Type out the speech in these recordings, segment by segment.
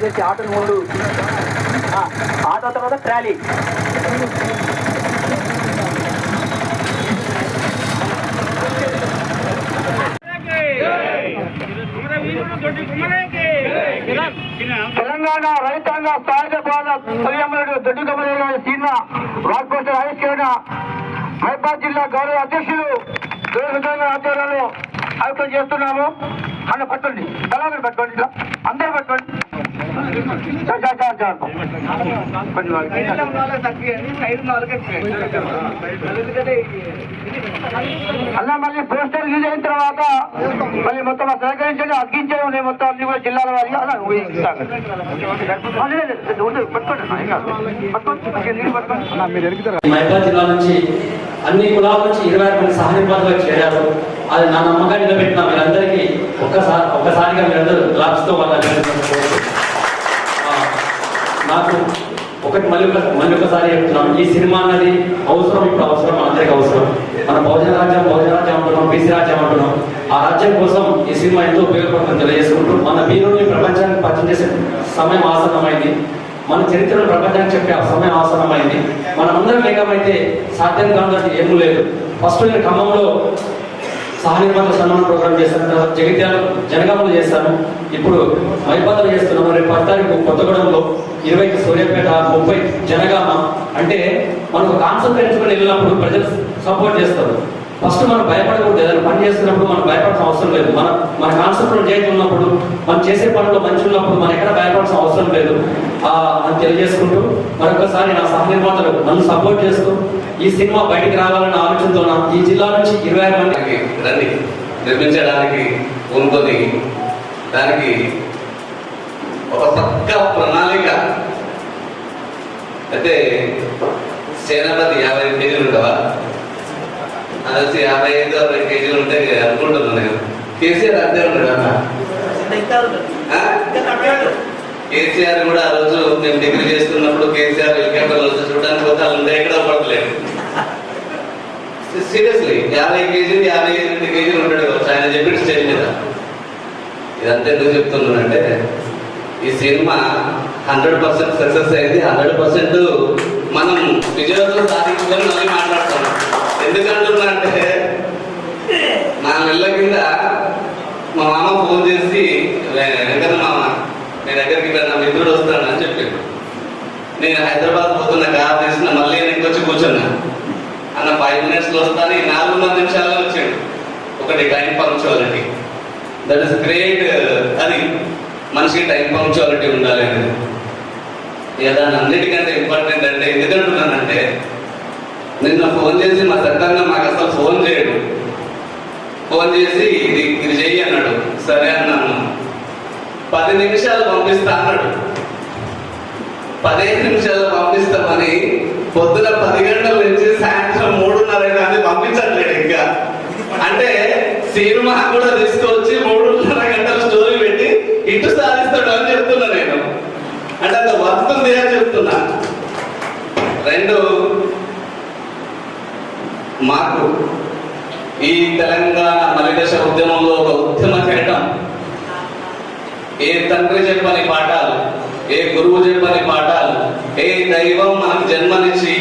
దయచేసి ఆటోని ముందు ఆటో తర్వాత ట్రాలీ. తెలంగాణ రైతాంగ సహజ పాలన దొడ్డి కమల సీన వార్కోట ఆవిష్కరణ మైబాద్ జిల్లా గౌరవ అధ్యక్షులు దూరదర్శన ఆధ్వర్యంలో ఆయుక్తం చేస్తున్నాము. అన్న పట్టండి. తెలంగాణ పట్టుకోండి అందరూ పట్టుకోండి. అలా మళ్ళీ పోస్టర్ రిలీజ్ అయిన తర్వాత మళ్ళీ మొత్తం సహకరించండి అగ్గించడం నేను మొత్తం అన్ని కూడా జిల్లాల వారికి అలా జిల్లా నుంచి అన్ని కులాల నుంచి ఇరవై మంది సహాయ సహాయపాదులు చేరారు. అది నా నమ్మకాన్ని నిలబెట్టిన మీరందరికీ ఒక్కసారి ఒక్కసారిగా మీరందరూ గ్లాబ్స్తో వాళ్ళ నాకు ఒకటి మళ్ళీ మళ్ళీ ఒకసారి చెప్తున్నాం ఈ సినిమా అన్నది అవసరం ఇప్పుడు అవసరం అందరికి అవసరం. మన భోజన రాజ్యం భోజన రాజ్యం అంటున్నాం బీసీ రాజ్యం అంటున్నాం. ఆ రాజ్యం కోసం ఈ సినిమా ఎంతో ఉపయోగపడుతుంది తెలియజేసుకుంటూ మన వీరుల్ని ప్రపంచానికి పరిచయం చేసే సమయం ఆసన్నమైంది. మన చరిత్రను ప్రపంచానికి చెప్పే ఆ సమయం ఆసన్నమైంది. అందరం ఏకమైతే సాధ్యం కాదు ఏమీ లేదు. ఫస్ట్ నేను ఖమ్మంలో సహాయపత్ర సన్మాన ప్రోగ్రామ్ చేశాను తర్వాత జగిత్యాల జనగామలు చేస్తాను ఇప్పుడు మైపాతలు చేస్తున్నాము రేపు పద్నాలుగు కొత్తగూడెంలో ఇరవైకి సూర్యాపేట ముప్పై జనగామ అంటే మనకు కాన్సెప్ట్ ఎంచుకొని వెళ్ళినప్పుడు ప్రజలు సపోర్ట్ చేస్తారు. ఫస్ట్ మనం భయపడకూడదు ఏదైనా పని చేస్తున్నప్పుడు మనం భయపడాల్సిన అవసరం లేదు. మన మన కాన్సెప్ట్ చేతి ఉన్నప్పుడు మనం చేసే పనిలో మంచి ఉన్నప్పుడు మనం ఎక్కడ భయపడాల్సిన అవసరం లేదు. అని తెలియజేసుకుంటూ మరొకసారి నా సహ నిర్మాతలు నన్ను సపోర్ట్ చేస్తూ ఈ సినిమా బయటికి రావాలన్న ఆలోచనతో నా ఈ జిల్లా నుంచి ఇరవై ఆరు మంది దానికి రండి నిర్మించడానికి ఉంటుంది దానికి ఒక చక్క ప్రణాళిక. అయితే సేనాపతి యాభై కేజీలు ఉండవా అది వచ్చి యాభై ఐదు అరవై కేజీలు ఉంటాయి అనుకుంటున్నాను నేను కేసీఆర్ అంతే ఉన్నాడు అన్న? కేసీఆర్ కూడా ఆ రోజు మేము డిగ్రీ చేస్తున్నప్పుడు కేసీఆర్ హెలికాప్టర్ వచ్చి చూడడానికి పోతే వాళ్ళు ఎక్కడ పడలేదు సీరియస్లీ యాభై కేజీలు యాభై ఎనిమిది కేజీలు ఉంటాడు కావచ్చు. ఆయన చెప్పిన స్టేజ్ మీద. ఇదంతా ఎందుకు చెప్తున్నానంటే ఈ సినిమా హండ్రెడ్ పర్సెంట్ సక్సెస్ అయింది. హండ్రెడ్ పర్సెంట్ మనం విజయోత్సవం సాధించుకొని మళ్ళీ మాట్లాడుతున్నాం. ఎందుకంటే అంటే నా నెలల కింద మా మామ ఫోన్ చేసి వెంకన్న మామ నీ దగ్గరికి నా మిత్రుడు వస్తాడు అని చెప్పాడు. నేను హైదరాబాద్ పోతున్న కార్ తీసిన మళ్ళీ నేను వచ్చి కూర్చున్నా. అన్న ఫైవ్ మినిట్స్లో వస్తాను ఈ నాలుగున్నర నిమిషాల్లో వచ్చాడు. ఒకటి time punctuality that is great అది మనిషికి టైం పంక్చువాలిటీ ఉండాలి అనేది. అన్నిటికంటే ఇంపార్టెంట్ అంటే ఎందుకంటున్నానంటే నిన్న ఫోన్ చేసి మా సత్తంగా మాకు అసలు ఫోన్ చేయడు. ఫోన్ చేసి ఇది ఇది చెయ్యి అన్నాడు. సరే అన్నాను. పది నిమిషాలు పంపిస్తా అన్నాడు. పదిహేను నిమిషాలు పంపిస్తామని పొద్దున పది గంటల నుంచి సాయంత్రం మూడున్నర కానీ పంపించట్లేదు ఇంకా. అంటే సినిమా కూడా తీసుకొచ్చి మూడున్నర గంటల స్టోరీ పెట్టి ఇటు సాధిస్తాడు అని చెప్తున్నా నేను. అంటే అంత వర్త్ ఉంది అని చెప్తున్నా. రెండు మాకు ఈ తెలంగాణ మలిదశ ఉద్యమంలో ఒక ఉద్యమ చట్టం ఏ తండ్రి చెప్పని పాఠాలు ఏ గురువు చెప్పని పాఠాలు ఏ దైవం మనకు జన్మనిచ్చి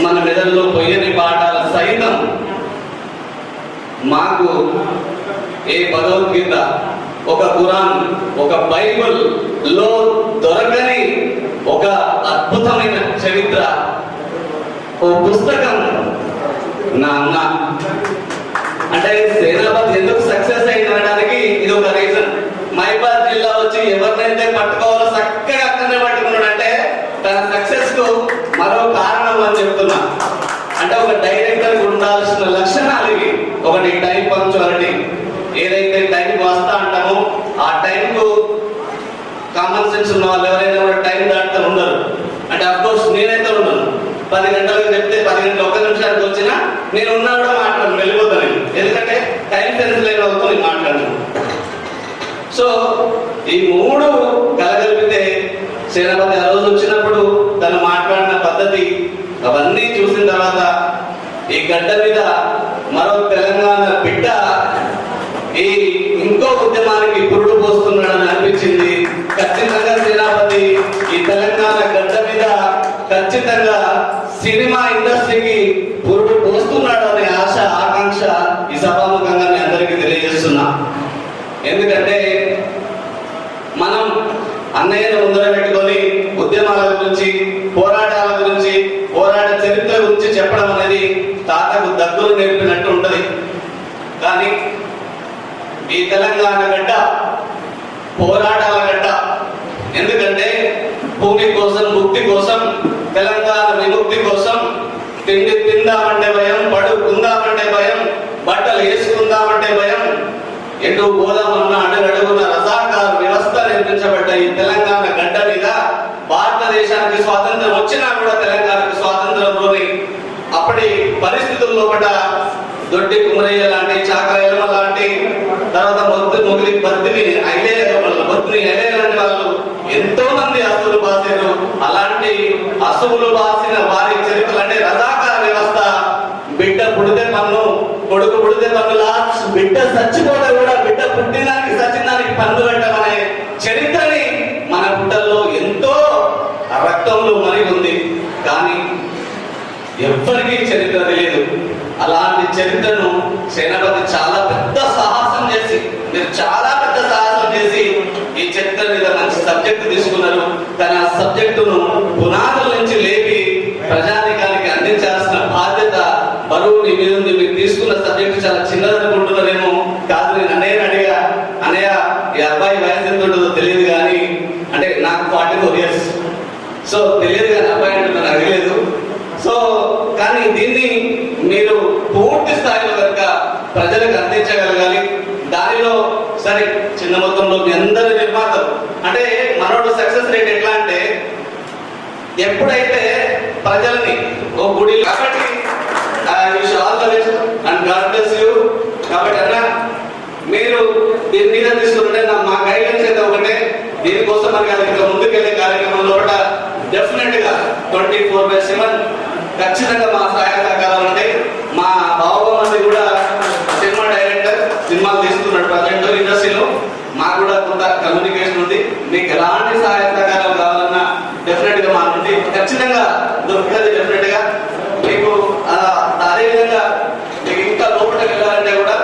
మన మెదడులో పొయ్యని పాఠాలు సైతం మాకు ఏ భగవద్గీత ఒక ఖురాన్ ఒక బైబుల్లో దొరకని ఒక అద్భుతమైన చరిత్ర ఓ పుస్తకం నా అన్న. అంటే సేనాపతి ఎందుకు సక్సెస్ అయిందనడానికి ఇది ఒక రీజన్ మైబాద్ జిల్లా వచ్చి ఎవరినైతే పట్టుకోవాలో చక్కగా అక్కడనే పట్టుకున్నాడంటే తన సక్సెస్కు మరో కారణం అని చెప్తున్నా. అంటే ఒక డైరెక్టర్ ఉండాల్సిన లక్షణాలు ఇవి ఒకటి టైం పంక్చువాలిటీ ఏదైతే టైం వస్తా అంటామో ఆ టైం కు కామన్ సెన్స్ ఉన్న వాళ్ళు ఎవరైనా కూడా టైం దాటుతూ ఉండరు. అంటే అఫ్కోర్స్ నేను పది గంటలకు చెప్తే పది గంటల ఒక్క నిమిషానికి వచ్చినా నేను ఉన్నా కూడా మాట్లాడు వెళ్ళిపోతాను ఎందుకంటే టైం సెన్స్ లేని వాళ్ళతో నేను మాట్లాడను. సో ఈ మూడు కలగలిపితే సేనాపతి ఆ రోజు వచ్చినప్పుడు తను మాట్లాడిన పద్ధతి అవన్నీ చూసిన తర్వాత ఈ గడ్డ మీద మరో తెలంగాణ బిడ్డ ఈ ఇంకో ఉద్యమానికి పురుడు పోస్తున్నాడని అనిపించింది. ఖచ్చితంగా సేనాపతి ఈ తెలంగాణ గడ్డ మీద ఖచ్చితంగా సినిమా ఇండస్ట్రీకి పురుడు పోస్తున్నాడు అనే ఆశ ఆకాంక్ష ఈ సభాముఖంగా మీ అందరికీ తెలియజేస్తున్నా. ఎందుకంటే మనం అన్నయ్యను ముందర పెట్టుకొని ఉద్యమాల గురించి పోరాటాల గురించి పోరాట చరిత్ర గురించి చెప్పడం అనేది తాతకు దగ్గర నేర్పినట్టు ఉంటుంది. కానీ ఈ తెలంగాణ గడ్డ ఎటు పోదామన్న అడుగడుగున రజాకార వ్యవస్థ నిర్మించబడ్డ ఈ తెలంగాణ గడ్డ మీద భారతదేశానికి స్వాతంత్రం వచ్చినా కూడా తెలంగాణకు స్వాతంత్రంలోని అప్పటి పరిస్థితుల్లో పడ్డ దొడ్డి కుమరయ్య లాంటి చాకరయ్య లాంటి తర్వాత మొద్దు మొగిలి బద్దిని ఐలే బద్దిని ఐలే లాంటి వాళ్ళు ఎంతో మంది అసువులు బాసారు అలాంటి అసువులు బాసిన వారి చరిత్రలు అంటే రజాకార వ్యవస్థ. బిడ్డ పుడితే పన్ను కొడుకు పుడితే పన్నులా బిడ్డ చచ్చిపోతే పుట్టినానికి సచినానికి పనులు కట్టమనే చరిత్రని మన గుడ్డల్లో ఎంతో రక్తంలో మరి ఉంది. కానీ ఎవ్వరికీ చరిత్ర తెలియదు. అలాంటి చరిత్రను సేనాపతి చాలా పెద్ద సాహసం చేసి మీరు చాలా పెద్ద సాహసం చేసి ఈ చరిత్ర మీద మంచి సబ్జెక్ట్ తీసుకున్నారు. కానీ ఆ సబ్జెక్టును పునాదుల నుంచి లేపి ప్రజానికానికి అందించాల్సిన బాధ్యత బరువు నీ మీద ఉంది మీరు తీసుకున్న సబ్జెక్ట్ చాలా చిన్నది అనుకుంటున్నారేమో కాదు నేను అన్నయ్య అడిగా అన్నయ్య ఈ అబ్బాయి వయసు ఎంత ఉంటుందో తెలియదు కానీ అంటే నాకు ఫార్టీ ఫోర్ ఇయర్స్ సో తెలియదు కానీ అబ్బాయి అంటే నన్ను అడగలేదు సో కానీ దీన్ని మీరు పూర్తి స్థాయిలో కనుక ప్రజలకు అందించగలగాలి దానిలో సరే చిన్న మొత్తంలో మీ అందరి నిర్మాతలు అంటే మనోడు సక్సెస్ రేట్ ఎట్లా అంటే ఎప్పుడైతే ప్రజల్ని ఓ గుడి కాబట్టి all the best and God bless you కాబట్టి అన్న మీరు దీని మీద తీసుకుంటే నా మా గైడెన్స్ అయితే ఒకటే. దీనికోసం మనకి అది ఇంకా ముందుకెళ్ళే కార్యక్రమంలో కూడా డెఫినెట్గా ట్వంటీ ఫోర్ బై సెవెన్ ఖచ్చితంగా మా సహాయ సహకారాలు ఉంటాయి మా బావబామది కూడా సినిమా డైరెక్టర్ సినిమాలు తీస్తున్నాడు ప్రజెంట్ ఇండస్ట్రీలో మాకు కూడా కొంత కమ్యూనికేషన్ ఉంది మీకు ఎలాంటి సహాయ సహకారాలు కావాలన్నా డెఫినెట్గా మా నుండి విధంగా దొరుకుతుంది డెఫినెట్గా. మీకు అదే విధంగా మీకు ఇంకా లోపలికి వెళ్ళాలంటే కూడా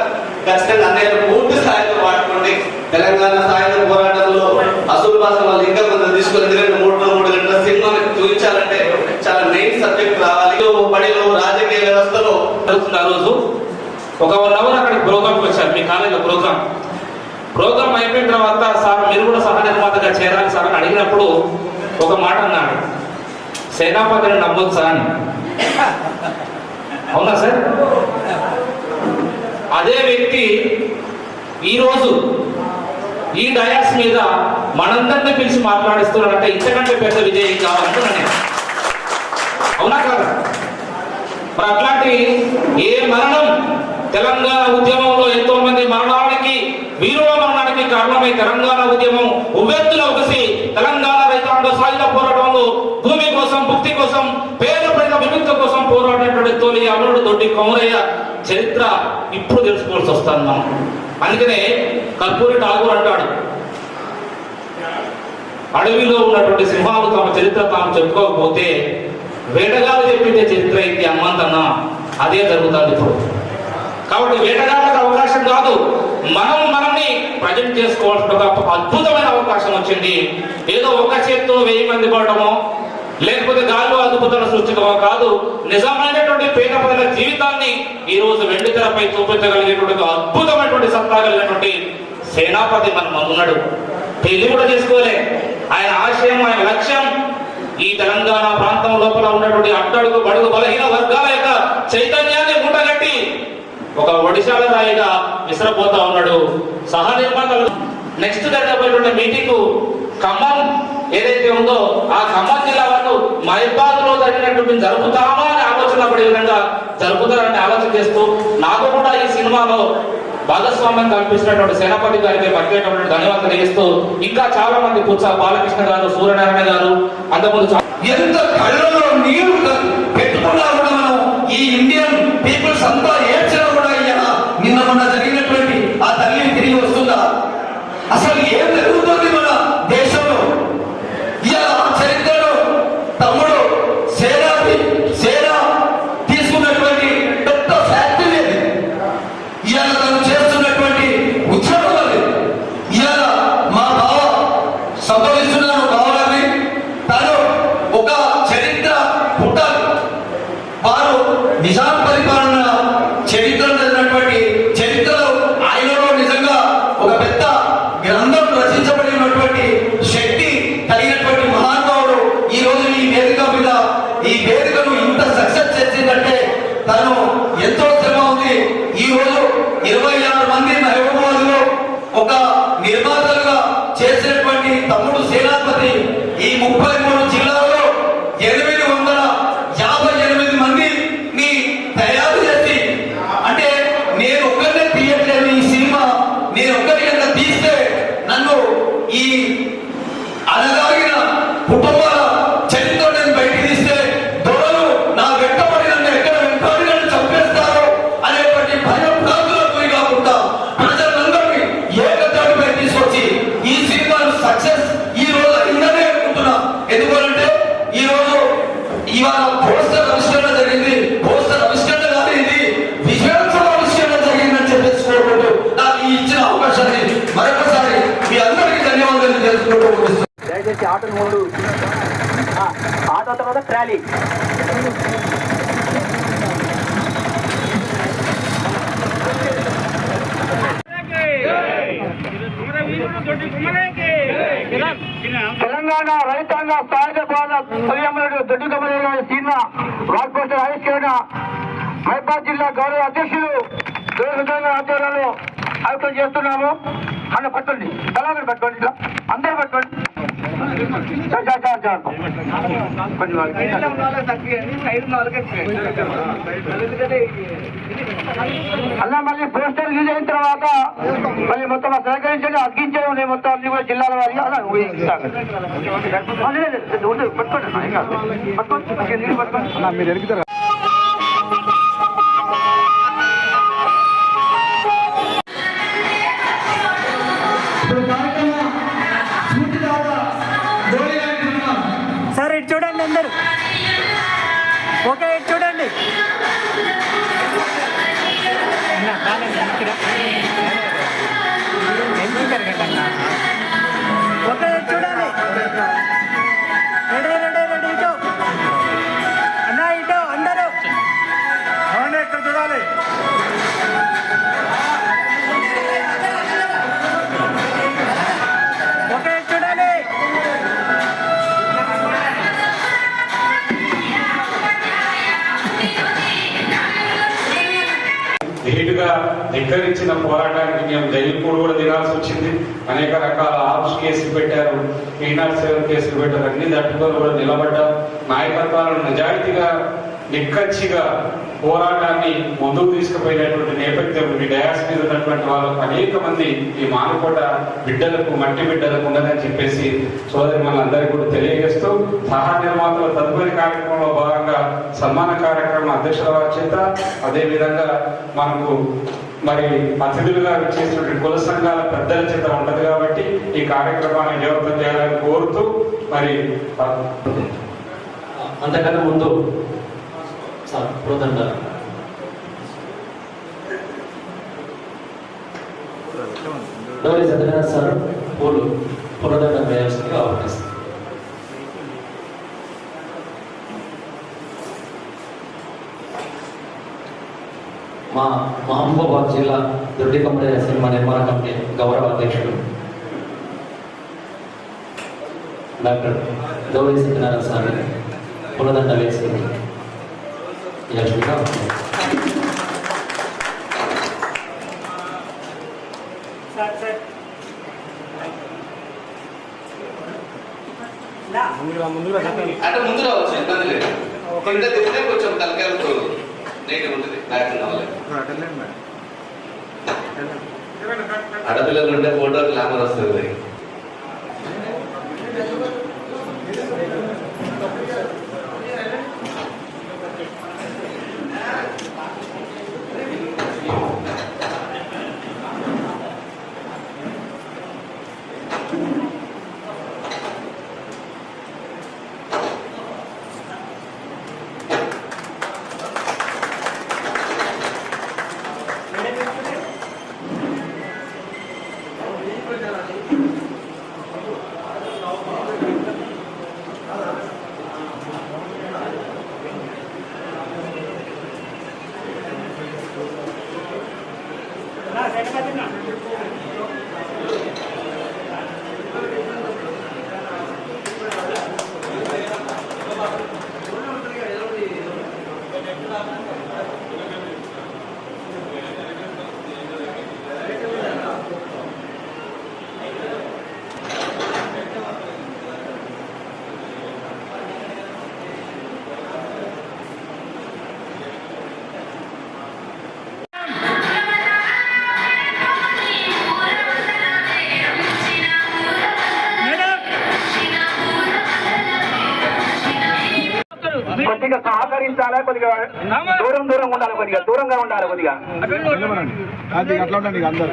ఖచ్చితంగా అన్నయ్య పూర్తి స్థాయిలో వాడుకోండి. తెలంగాణ సాయంత్రం పోరాటంలో అసలు భాష వాళ్ళు ఇంకా కొంత తీసుకుని ఎందుకంటే మూడు మూడు గంటల సినిమా చూపించాలంటే చాలా మెయిన్ సబ్జెక్ట్ రావాలి. పడిలో రాజకీయ వ్యవస్థలో జరుగుతుంది ఆ రోజు ఒక వన్ అవర్ అక్కడికి ప్రోగ్రామ్కి వచ్చారు మీ కాలేజీలో ప్రోగ్రామ్ ప్రోగ్రామ్ అయిపోయిన తర్వాత సార్ మీరు కూడా సహ నిర్మాతగా చేరాలి సార్ అని అడిగినప్పుడు ఒక మాట అన్నాడు. సేనాపతిని నమ్మొచ్చా అని. అవునా సార్? అదే వ్యక్తి ఈరోజు ఈ డయాస్ మీద మనందరిని పిలిచి మాట్లాడిస్తున్నాడంటే ఇంతకంటే పెద్ద విజయం కావాలంటున్నా నేను. అవునా కాదా? మరి అట్లాంటి ఏ మరణం తెలంగాణ ఉద్యమంలో ఎంతో మంది మరణానికి వీరుల మరణానికి కారణమై తెలంగాణ ఉద్యమం ఉవ్వెత్తులో ఒకసి తెలంగాణ రైతాంగ సాయుధ పోరాటంలో భూమి కోసం భక్తి కోసం పేద ప్రజల విముక్తి కోసం పోరాడినటువంటి తొలి అమరుడు దొడ్డి కొమరయ్య చరిత్ర ఇప్పుడు తెలుసుకోవాల్సి వస్తాను మనం. అందుకనే కర్పూరి ఠాగూర్ అంటాడు. అడవిలో ఉన్నటువంటి సింహాలు తమ చరిత్ర తాము చెప్పుకోకపోతే వేటగాలు చెప్పిందే చరిత్ర ఇది అమ్మంతన్నా? అదే జరుగుతుంది ఇప్పుడు. కాబట్టి వేటగాళ్ళకి అవకాశం కాదు. మనం మనల్ని ప్రజెంట్ చేసుకోవాల్సిన ఒక అద్భుతమైన అవకాశం వచ్చింది. ఏదో ఒక చేత్తో వెయ్యి మంది పడటమో లేకపోతే గాల్లో అద్భుతాల సృష్టించడమో కాదు. నిజమైనటువంటి పేద ప్రజల జీవితాన్ని ఈ రోజు వెండి తెరపై చూపించగలిగేటువంటి అద్భుతమైనటువంటి సత్తా కలిగినటువంటి సేనాపతి మన ముందున్నాడు పెళ్ళి కూడా చేసుకోలే. ఆయన ఆశయం ఆయన లక్ష్యం ఈ తెలంగాణ ప్రాంతం లోపల ఉన్నటువంటి అట్టడుగు బడుగు బలహీన వర్గాల యొక్క చైతన్యాన్ని మూటగట్టి ఒక ఒడిశాల రాయిగా విసిరపోతా ఉన్నాడు. సహ నిర్మాతలు నెక్స్ట్ జరగబోయేటువంటి మీటింగ్ ఖమ్మం ఏదైతే ఉందో ఆ ఖమ్మం జిల్లా వాళ్ళు మహిబాద్లో జరిగినటువంటి జరుపుతామా అనే ఆలోచన పడే విధంగా జరుపుతారని ఆలోచన చేస్తూ నాకు కూడా ఈ సినిమాలో భాగస్వామ్యం కల్పించినటువంటి సేనాపతి గారికి ప్రత్యేకమైన ధన్యవాదాలు తెలియజేస్తూ ఇంకా చాలా మంది పుచ్చ బాలకృష్ణ గారు సూర్యనారాయణ గారు అంతకుముందు ఎంత కళ్ళలో ఆటలు ఆటో ముందు. ఆ, తర్వాత ట్రాలీ. తెలంగాణ రైతాంగ సహజ బాధ తొలియమ్మడు దొడ్డు కమల సీన వాల్ పోస్టర్ ఆవిష్కరణ మైబాద్ జిల్లా గౌరవ అధ్యక్షులు ఆధ్వర్యంలో ఆయుక్తం చేస్తున్నాము. అన్న పట్టండి. తలాగని పట్టుకోండి అందరూ పట్టుకోండి చాలు, చాలు, చాలు, చాలు. కొంచెం అలా మళ్ళీ పోస్టర్ రిలీజ్ అయిన తర్వాత మళ్ళీ మొత్తం ఆ సహకరించండి అగ్గించే ఉన్నాయి మొత్తం అన్ని కూడా జిల్లాల వారిగా అలా పట్టుకోండి పట్టుకోండి మీరు ఎరుగుతారు? ధీటుగా ధిక్కరించిన పోరాటానికి మేము జైలు కూడా కూడా వచ్చింది. అనేక రకాల ఆర్మ్స్ కేసులు పెట్టారు. పీనాట్ సెవెన్ కేసులు పెట్టారు. అన్ని తట్టుకొని కూడా నిలబడ్డారు నాయకత్వాలను నిజాయితీగా నిక్కచ్చిగా పోరాటాన్ని ముందుకు తీసుకుపోయినటువంటి నేపథ్యం ఈ డయాస్ మీద ఉన్నటువంటి వాళ్ళు అనేక మంది ఈ మానకోట బిడ్డలకు మట్టి బిడ్డలకు ఉన్నదని చెప్పేసి సోదరి మనందరికీ కూడా తెలియజేస్తూ సహా నిర్మాతల తదుపరి కార్యక్రమంలో భాగంగా సన్మాన కార్యక్రమం అధ్యక్షుల వారి చేత అదేవిధంగా మనకు మరి అతిథులుగా చేసినటువంటి కుల సంఘాల పెద్దల చేత ఉంటది కాబట్టి ఈ కార్యక్రమాన్ని జయవంతం చేయాలని కోరుతూ మరి అంతకన్నా ముందు సార్ ప్రోదండ గౌరీ. సత్యనారాయణ సార్ పూలు పూలదండ వేయాల్సిందిగా అవకాశం మా మహబూబాబాద్ జిల్లా దొడ్డి కమిటీ సినిమా నిర్మాణ కమిటీ గౌరవ అధ్యక్షుడు డాక్టర్ గౌరీ సత్యనారాయణ సార్ పునదండ వేసుకుంటారు వేసి యశోగా అంటే ముందు రావచ్చు ఇబ్బంది లేదు. కింద దిగితే కొంచెం తలకాయలతో నీట్గా ఉంటుంది బ్యాక్ ఆడపిల్లలు ఉంటే ఫోటో గ్లామర్ వస్తుంది. vai terminar. సహకరించాలి కొద్దిగా దూరం దూరంగా ఉండాలి కొద్దిగా దూరంగా ఉండాలి కొద్దిగా? అది అట్లా ఉండండి ఇక అందరు.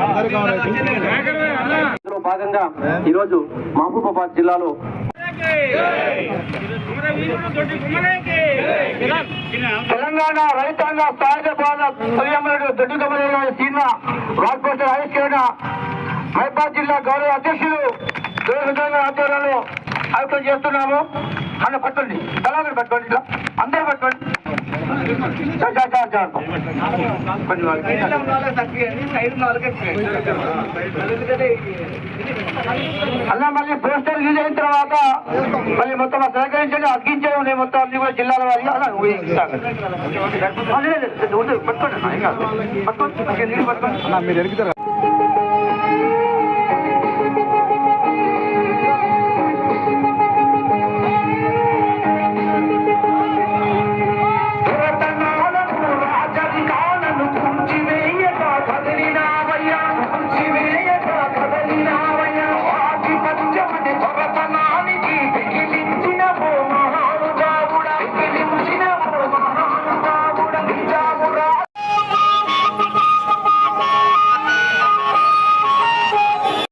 అందరు కావాలి. ఇందులో భాగంగా ఈరోజు మహబూబాబాద్ జిల్లాలో తెలంగాణ రైతాంగ పాలన తొలియమ్మడు దొడ్డు కమల సినిమా రాజ్కోస్టర్ ఆవిష్కరణ మైబాద్ జిల్లా గౌరవ అధ్యక్షులు దూరదర్శన ఆధ్వర్యంలో ఆయుక్తం చేస్తున్నాము. అన్న పట్టుకోండి. కళాలు పట్టుకోండి ఇట్లా అందరూ పట్టుకోండి. అలా మళ్ళీ పోస్టర్ రిలీజ్ అయిన తర్వాత మళ్ళీ మొత్తం సహకరించండి అతికించడం నేను మొత్తం అన్ని కూడా జిల్లాల వారిగా. పట్టుకోండి. పట్టుకోండి. అన్న మీరు ఎరుగుతారా